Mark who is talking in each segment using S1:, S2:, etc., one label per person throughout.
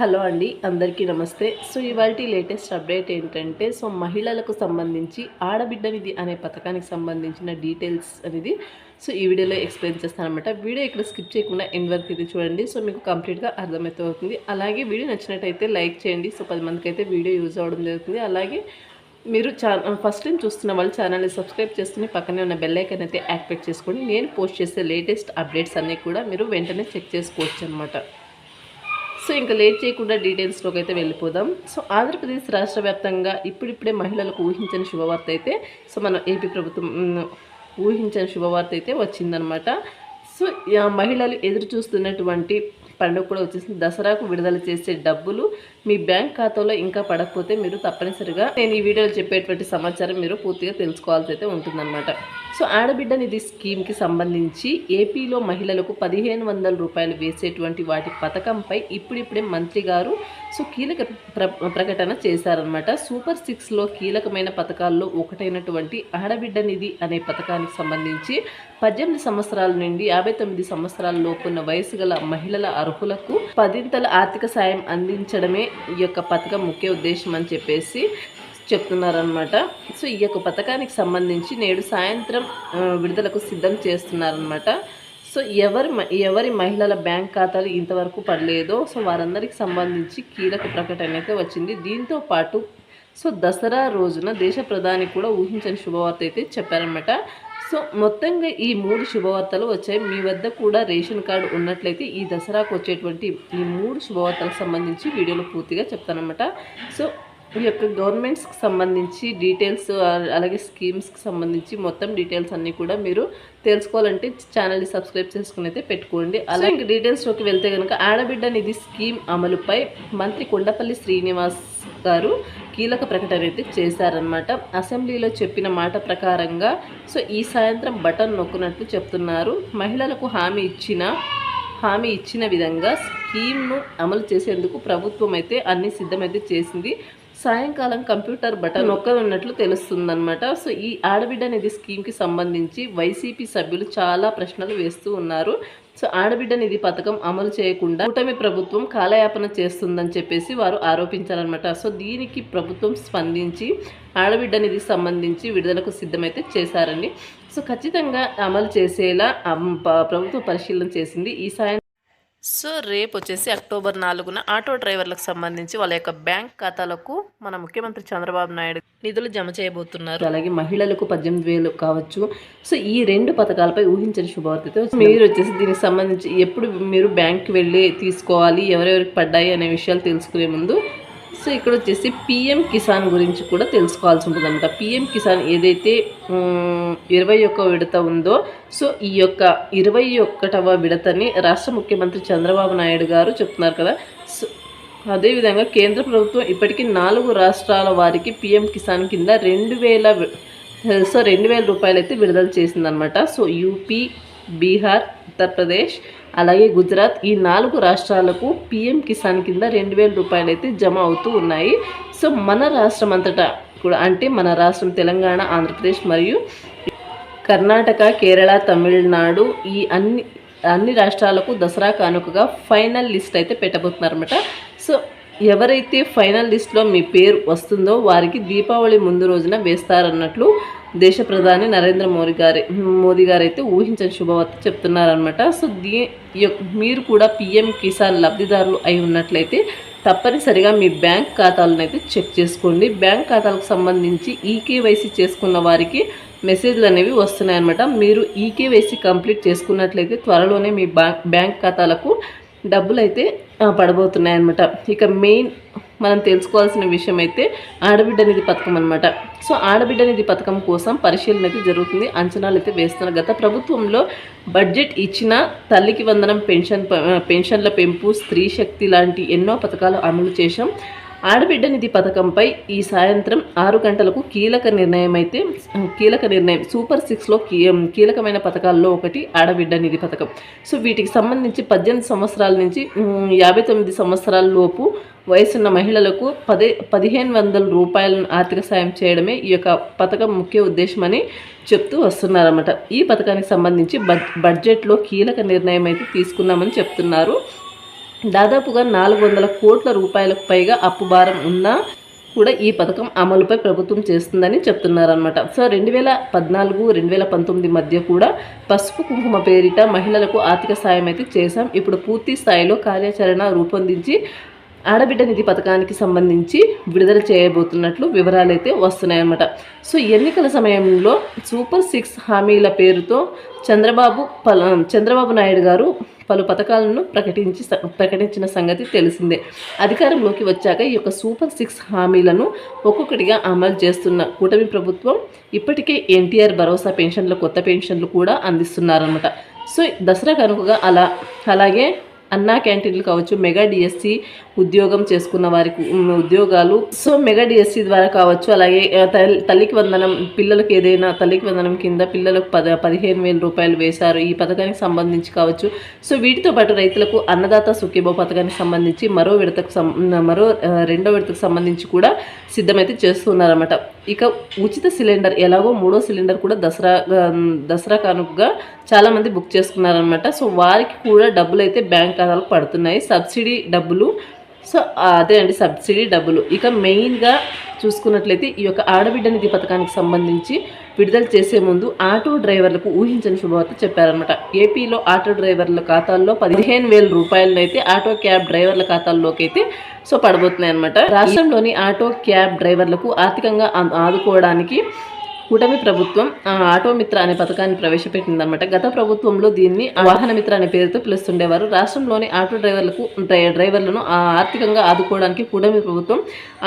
S1: Hello అండి అందరికీ నమస్తే. సో ఇవాళ లేటెస్ట్ అప్డేట్ ఏంటంటే సో మహిళలకు సంబంధించి ఆడబిడ్డ నిధి అనే పథకానికి సంబంధించిన డీటెయిల్స్ అనేది సో ఈ వీడియోలో ఎక్స్ప్లెయిన్ చేస్తానమాట వీడియో ఇక్కడ స్కిప్ చేయకుండా ఎండ్ వరకు ఇది చూడండి. సో మీకు కంప్లీట్గా అర్థమైతే అవుతుంది అలాగే వీడియో నచ్చినట్టయితే లైక్ చేయండి. సో పది మందికి అయితే వీడియో యూజ్ అవ్వడం జరుగుతుంది. అలాగే మీరు చా ఫస్ట్ టైం చూస్తున్న వాళ్ళు ఛానల్ని సబ్స్క్రైబ్ చేసుకుని పక్కనే ఉన్న బెల్ ఐకన్ అయితే యాక్టివేట్ చేసుకోండి. నేను పోస్ట్ చేసే లేటెస్ట్ అప్డేట్స్ అన్నీ కూడా మీరు వెంటనే చెక్ చేసుకోవచ్చు అనమాట సో ఇంకా లేట్ చేయకుండా డీటెయిల్స్లోకి అయితే వెళ్ళిపోదాం. సో ఆంధ్రప్రదేశ్ రాష్ట్ర వ్యాప్తంగా ఇప్పుడిప్పుడే మహిళలకు ఊహించని శుభవార్త అయితే సో మన ఏపీ ప్రభుత్వం ఊహించని శుభవార్త అయితే వచ్చిందనమాట సో మహిళలు ఎదురు చూస్తున్నటువంటి పండుగ కూడా వచ్చేసింది. దసరాకు విడుదల చేసే డబ్బులు మీ బ్యాంక్ ఖాతాలో ఇంకా పడకపోతే మీరు తప్పనిసరిగా నేను ఈ వీడియోలో చెప్పేటువంటి సమాచారం మీరు పూర్తిగా తెలుసుకోవాల్సి అయితే ఉంటుందన్నమాట. సో ఆడబిడ్డ నిధి స్కీమ్కి సంబంధించి ఏపీలో మహిళలకు పదిహేను వందల రూపాయలు వేసేటువంటి వాటి పథకంపై ఇప్పుడిప్పుడే మంత్రి గారు సో కీలక ప్ర ప్రకటన చేశారనమాట సూపర్ సిక్స్లో కీలకమైన పథకాల్లో ఒకటైనటువంటి ఆడబిడ్డ నిధి అనే పథకానికి సంబంధించి పద్దెనిమిది సంవత్సరాల నుండి యాభై తొమ్మిది సంవత్సరాల లోపున్న వయసు గల మహిళల అర్హులకు పదింతల ఆర్థిక సాయం అందించడమే ఈ యొక్క పథకం ముఖ్య ఉద్దేశం అని చెప్పేసి చెప్తున్నారనమాట సో ఈ యొక్క పథకానికి సంబంధించి నేడు సాయంత్రం విడుదలకు సిద్ధం చేస్తున్నారనమాట సో ఎవరి ఎవరి మహిళల బ్యాంక్ ఖాతాలు ఇంతవరకు పడలేదో సో వారందరికి సంబంధించి కీలక ప్రకటన అయితే వచ్చింది. దీంతో పాటు సో దసరా రోజున దేశ ప్రధాని కూడా ఊహించని శుభవార్త అయితే చెప్పారనమాట సో మొత్తంగా ఈ మూడు శుభవార్తలు వచ్చాయి. మీ వద్ద కూడా రేషన్ కార్డు ఉన్నట్లయితే ఈ దసరాకు వచ్చేటువంటి ఈ మూడు శుభవార్తలకు సంబంధించి వీడియోలో పూర్తిగా చెప్తానమాట సో ఈ యొక్క గవర్నమెంట్స్కి సంబంధించి డీటెయిల్స్ అలాగే స్కీమ్స్కి సంబంధించి మొత్తం డీటెయిల్స్ అన్నీ కూడా మీరు తెలుసుకోవాలంటే ఛానల్ని సబ్స్క్రైబ్ చేసుకుని అయితే పెట్టుకోండి. అలాగే ఇంక డీటెయిల్స్లోకి వెళ్తే కనుక ఆడబిడ్డ నిధి స్కీమ్ అమలుపై మంత్రి కొండపల్లి శ్రీనివాస్ గారు కీలక ప్రకటన అయితే చేశారనమాట అసెంబ్లీలో చెప్పిన మాట ప్రకారంగా సో ఈ సాయంత్రం బటన్ నొక్కునట్లు చెప్తున్నారు. మహిళలకు హామీ ఇచ్చిన హామీ ఇచ్చిన విధంగా స్కీమ్ను అమలు చేసేందుకు ప్రభుత్వం అయితే అన్ని సిద్ధమైతే చేసింది. సాయంకాలం కంప్యూటర్ బటన్ నొక్కనున్నట్లు తెలుస్తుందన్నమాట. సో ఈ ఆడబిడ్డ నిధి స్కీమ్కి సంబంధించి వైసీపీ సభ్యులు చాలా ప్రశ్నలు వేస్తూ ఉన్నారు. సో ఆడబిడ్డ నిధి పథకం అమలు చేయకుండా కూటమి ప్రభుత్వం కాలయాపన చేస్తుందని చెప్పేసి వారు ఆరోపించారనమాట సో దీనికి ప్రభుత్వం స్పందించి ఆడబిడ్డ నిధి సంబంధించి విడుదలకు సిద్ధమైతే చేశారండి. సో ఖచ్చితంగా అమలు చేసేలా ప్రభుత్వం పరిశీలన చేసింది. ఈ సాయం సో రేపు వచ్చేసి అక్టోబర్ నాలుగున ఆటో డ్రైవర్లకు సంబంధించి వాళ్ళ యొక్క బ్యాంక్ ఖాతాలకు మన ముఖ్యమంత్రి చంద్రబాబు నాయుడు నిధులు జమ చేయబోతున్నారు. అలాగే మహిళలకు పద్దెనిమిది వేలు కావచ్చు. సో ఈ రెండు పథకాలపై ఊహించని శుభవార్తతో మీరు వచ్చేసి దీనికి సంబంధించి ఎప్పుడు మీరు బ్యాంక్కి వెళ్ళి తీసుకోవాలి ఎవరెవరికి పడ్డాయి అనే విషయాలు తెలుసుకునే ముందు సో ఇక్కడ వచ్చేసి పిఎం కిసాన్ గురించి కూడా తెలుసుకోవాల్సి ఉంటుంది అనమాట పిఎం కిసాన్ ఏదైతే ఇరవై ఒక్క విడత ఉందో సో ఈ యొక్క ఇరవై ఒక్కటవ విడతని రాష్ట్ర ముఖ్యమంత్రి చంద్రబాబు నాయుడు గారు చెప్తున్నారు కదా. సో అదేవిధంగా కేంద్ర ప్రభుత్వం ఇప్పటికీ నాలుగు రాష్ట్రాల వారికి పిఎం కిసాన్ కింద రెండు వేల సో రెండు వేల రూపాయలు అయితే విడుదల చేసిందనమాట సో యూపీ బీహార్ ఉత్తరప్రదేశ్ అలాగే గుజరాత్ ఈ నాలుగు రాష్ట్రాలకు పిఎం కిసాన్ కింద రెండు వేల రూపాయలు అయితే జమ అవుతూ ఉన్నాయి. సో మన రాష్ట్రం అంతటా కూడా అంటే మన రాష్ట్రం తెలంగాణ ఆంధ్రప్రదేశ్ మరియు కర్ణాటక కేరళ తమిళనాడు ఈ అన్ని అన్ని రాష్ట్రాలకు దసరా కానుకగా ఫైనల్ లిస్ట్ అయితే పెట్టబోతున్నారన్నమాట. సో ఎవరైతే ఫైనల్ లిస్ట్లో మీ పేరు వస్తుందో వారికి దీపావళి ముందు రోజున వేస్తారన్నట్లు దేశ ప్రధాని నరేంద్ర మోదీ గారి మోదీ గారు అయితే ఊహించని శుభవార్త చెప్తున్నారనమాట సో దీ మీరు కూడా పిఎం కిసాన్ లబ్ధిదారులు అయి ఉన్నట్లయితే తప్పనిసరిగా మీ బ్యాంక్ ఖాతాలను అయితే చెక్ చేసుకోండి. బ్యాంక్ ఖాతాలకు సంబంధించి ఈకేవైసీ చేసుకున్న వారికి మెసేజ్లు అనేవి వస్తున్నాయన్నమాట. మీరు ఈకేవైసీ కంప్లీట్ చేసుకున్నట్లయితే త్వరలోనే మీ బ్యాంక్ బ్యాంక్ ఖాతాలకు డబ్బులు అయితే పడబోతున్నాయన్నమాట. ఇక మెయిన్ మనం తెలుసుకోవాల్సిన విషయం అయితే ఆడబిడ్డ నిధి పథకం అనమాట సో ఆడబిడ్డ నిధి పథకం కోసం పరిశీలన అయితే జరుగుతుంది. అంచనాలు అయితే వేస్తున్నారు. గత ప్రభుత్వంలో బడ్జెట్ ఇచ్చిన తల్లికి వందనం పెన్షన్ ప- పెన్షన్ల పెంపు స్త్రీ శక్తి లాంటి ఎన్నో పథకాలు అమలు చేశాం. ఆడబిడ్డ నిధి పథకంపై ఈ సాయంత్రం ఆరు గంటలకు కీలక నిర్ణయం అయితే కీలక నిర్ణయం సూపర్ సిక్స్లో కీ కీలకమైన పథకాల్లో ఒకటి ఆడబిడ్డ నిధి పథకం. సో వీటికి సంబంధించి పద్దెనిమిది సంవత్సరాల నుంచి యాభై తొమ్మిది సంవత్సరాల లోపు వయసున్న మహిళలకు పదే పదిహేను వందల రూపాయలను ఆర్థిక సాయం చేయడమే ఈ యొక్క పథకం ముఖ్య ఉద్దేశమని చెప్తూ వస్తున్నారన్నమాట. ఈ పథకానికి సంబంధించి బడ్ బడ్జెట్లో కీలక నిర్ణయం అయితే తీసుకున్నామని చెప్తున్నారు. దాదాపుగా నాలుగు వందల కోట్ల రూపాయలకు పైగా అప్పు భారం ఉన్నా కూడా ఈ పథకం అమలుపై ప్రభుత్వం చేస్తుందని చెప్తున్నారనమాట సో రెండు వేల పద్నాలుగు రెండు వేల పంతొమ్మిది మధ్య కూడా పసుపు కుంకుమ పేరిట మహిళలకు ఆర్థిక సాయం అయితే చేశాం. ఇప్పుడు పూర్తి స్థాయిలో కార్యాచరణ రూపొందించి ఆడబిడ్డ నిధి పథకానికి సంబంధించి విడుదల చేయబోతున్నట్లు వివరాలు అయితే వస్తున్నాయన్నమాట. సో ఎన్నికల సమయంలో సూపర్ సిక్స్ హామీల పేరుతో చంద్రబాబు చంద్రబాబు నాయుడు గారు పలు పథకాలను ప్రకటించి ప్రకటించిన సంగతి తెలిసిందే. అధికారంలోకి వచ్చాక ఈ యొక్క సూపర్ సిక్స్ హామీలను ఒక్కొక్కటిగా అమలు చేస్తున్న కూటమి ప్రభుత్వం ఇప్పటికే ఎన్టీఆర్ భరోసా పెన్షన్లు కొత్త పెన్షన్లు కూడా అందిస్తున్నారన్నమాట. సో దసరా కనుకగా అలా అలాగే అన్నా క్యాంటీన్లు కావచ్చు మెగా డిఎస్సి ఉద్యోగం చేసుకున్న వారికి ఉద్యోగాలు. సో మెగా డిఎస్సి ద్వారా కావచ్చు అలాగే తల్లికి వందనం పిల్లలకు ఏదైనా తల్లికి వందనం కింద పిల్లలకు పద పదిహేను వేల రూపాయలు వేశారు ఈ పథకానికి సంబంధించి కావచ్చు. సో వీటితో పాటు రైతులకు అన్నదాత సుఖీబో పథకానికి సంబంధించి మరో విడతకు మరో రెండో విడతకు సంబంధించి కూడా సిద్ధమైతే చేస్తున్నారన్నమాట. ఇక ఉచిత సిలిండర్ ఎలాగో మూడో సిలిండర్ కూడా దసరా దసరా కానుకగా చాలామంది బుక్ చేసుకున్నారనమాట సో వారికి కూడా డబ్బులు అయితే బ్యాంక్ ఖాతాలకు పడుతున్నాయి. సబ్సిడీ డబ్బులు సో అదే అండి సబ్సిడీ డబ్బులు. ఇక మెయిన్గా చూసుకున్నట్లయితే ఈ యొక్క ఆడబిడ్డ నిధి పథకానికి సంబంధించి విడుదల చేసే ముందు ఆటో డ్రైవర్లకు ఊహించని శుభవార్త చెప్పారనమాట ఏపీలో ఆటో డ్రైవర్ల ఖాతాల్లో పదిహేను వేల రూపాయలనైతే ఆటో క్యాబ్ డ్రైవర్ల ఖాతాల్లోకి అయితే సో పడబోతున్నాయి అనమాట రాష్ట్రంలోని ఆటో క్యాబ్ డ్రైవర్లకు ఆర్థికంగా ఆదుకోవడానికి కూటమి ప్రభుత్వం ఆటో మిత్ర అనే పథకాన్ని ప్రవేశపెట్టిందనమాట గత ప్రభుత్వంలో దీన్ని వాహన మిత్ర అనే పేరుతో పిలుస్తుండేవారు. రాష్ట్రంలోని ఆటో డ్రైవర్లకు డ్రైవర్లను ఆర్థికంగా ఆదుకోవడానికి కూటమి ప్రభుత్వం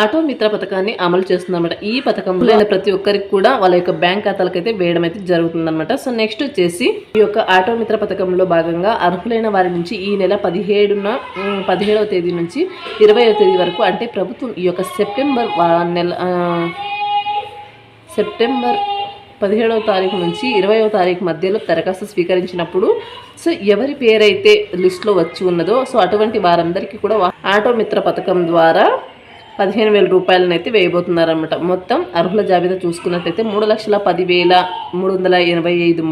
S1: ఆటో మిత్ర పథకాన్ని అమలు చేస్తుందన్నమాట. ఈ పథకంలో ప్రతి ఒక్కరికి కూడా వాళ్ళ యొక్క బ్యాంక్ ఖాతాలకు అయితే వేయడం అయితే జరుగుతుందన్నమాట. సో నెక్స్ట్ వచ్చేసి ఈ యొక్క ఆటో మిత్ర పథకంలో భాగంగా అర్హులైన వారి నుంచి ఈ నెల పదిహేడున పదిహేడవ తేదీ నుంచి ఇరవైవ తేదీ వరకు అంటే ప్రభుత్వం ఈ యొక్క సెప్టెంబర్ నెల సెప్టెంబర్ పదిహేడవ తారీఖు నుంచి ఇరవయవ తారీఖు మధ్యలో దరఖాస్తు స్వీకరించినప్పుడు సో ఎవరి పేరైతే లిస్టులో వచ్చి ఉన్నదో సో అటువంటి వారందరికీ కూడా ఆటో మిత్ర పథకం ద్వారా పదిహేను వేల రూపాయలను అయితే వేయబోతున్నారనమాట మొత్తం అర్హుల జాబితా చూసుకున్నట్లయితే మూడు లక్షల పదివేల మూడు వందల ఎనభై ఐదు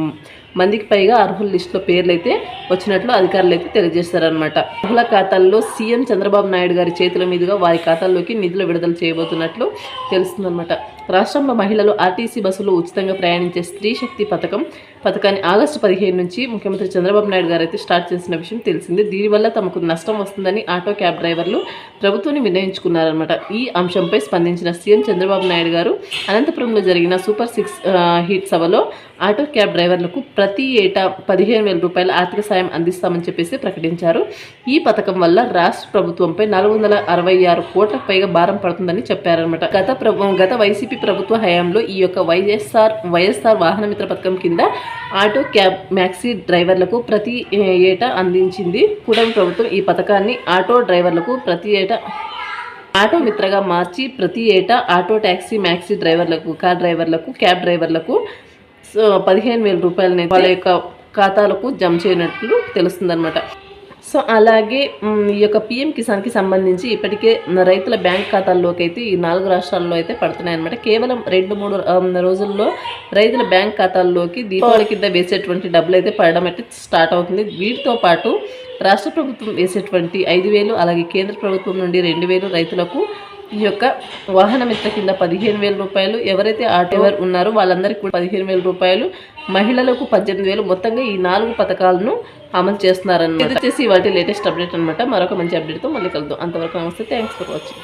S1: మందికి పైగా అర్హుల లిస్టులో పేర్లు అయితే వచ్చినట్లు అధికారులు అయితే తెలియజేస్తారనమాట అర్హుల ఖాతాల్లో సీఎం చంద్రబాబు నాయుడు గారి చేతుల మీదుగా వారి ఖాతాల్లోకి నిధులు విడుదల చేయబోతున్నట్లు తెలుస్తుందన్నమాట. రాష్ట్రంలో మహిళలు ఆర్టీసీ బస్సులు ఉచితంగా ప్రయాణించే స్త్రీ శక్తి పథకం పథకాన్ని ఆగస్టు పదిహేను నుంచి ముఖ్యమంత్రి చంద్రబాబు నాయుడు గారు అయితే స్టార్ట్ చేసిన విషయం తెలిసింది. దీనివల్ల తమకు నష్టం వస్తుందని ఆటో క్యాబ్ డ్రైవర్లు ప్రభుత్వాన్ని నిర్ణయించుకున్నారనమాట ఈ అంశంపై స్పందించిన సీఎం చంద్రబాబు నాయుడు గారు అనంతపురంలో జరిగిన సూపర్ సిక్స్ హిట్ సభలో ఆటో క్యాబ్ డ్రైవర్లకు ప్రతి ఏటా పదిహేను వేల రూపాయల ఆర్థిక సాయం అందిస్తామని చెప్పేసి ప్రకటించారు. ఈ పథకం వల్ల రాష్ట్ర ప్రభుత్వంపై నాలుగు వందల అరవై ఆరు కోట్లకు పైగా భారం పడుతుందని చెప్పారనమాట గత గత వైసీపీ ప్రభుత్వ హయాంలో ఈ యొక్క వైఎస్ఆర్ వైఎస్ఆర్ వాహన మిత్ర పథకం కింద ఆటో క్యాబ్ మ్యాక్సీ డ్రైవర్లకు ప్రతి ఏటా అందించింది. కూటమి ప్రభుత్వం ఈ పథకాన్ని ఆటో డ్రైవర్లకు ప్రతి ఏటా ఆటో మిత్రగా మార్చి ప్రతి ఏటా ఆటో ట్యాక్సీ మ్యాక్సీ డ్రైవర్లకు కార్ డ్రైవర్లకు క్యాబ్ డ్రైవర్లకు సో పదిహేను వేల రూపాయలని వాళ్ళ యొక్క ఖాతాలకు జమ చేయనట్లు తెలుస్తుందన్నమాట. సో అలాగే ఈ యొక్క పిఎం కిసాన్కి సంబంధించి ఇప్పటికే రైతుల బ్యాంక్ ఖాతాల్లోకి అయితే ఈ నాలుగు రాష్ట్రాల్లో అయితే పడుతున్నాయి అనమాట కేవలం రెండు మూడు రోజుల్లో రైతుల బ్యాంక్ ఖాతాల్లోకి దీపావళి కింద వేసేటువంటి డబ్బులు అయితే పడడం అయితే స్టార్ట్ అవుతుంది. వీటితో పాటు రాష్ట్ర ప్రభుత్వం వేసేటువంటి ఐదు వేలు అలాగే కేంద్ర ప్రభుత్వం నుండి రెండు వేలు రైతులకు ఈ యొక్క వాహన మిత్ర కింద పదిహేను వేల రూపాయలు. ఎవరైతే ఆటోవర్ ఉన్నారో వాళ్ళందరికీ కూడా పదిహేను వేల రూపాయలు. మహిళలకు పద్దెనిమిది వేలు. మొత్తంగా ఈ నాలుగు పథకాలను అమలు చేస్తున్నారన్నమాట. ఇది వచ్చేసి వాటి లేటెస్ట్ అప్డేట్ అనమాట మరొక మంచి అప్డేట్తో మళ్ళీ కలుద్దాం. అంతవరకు నమస్తే. Thanks for watching.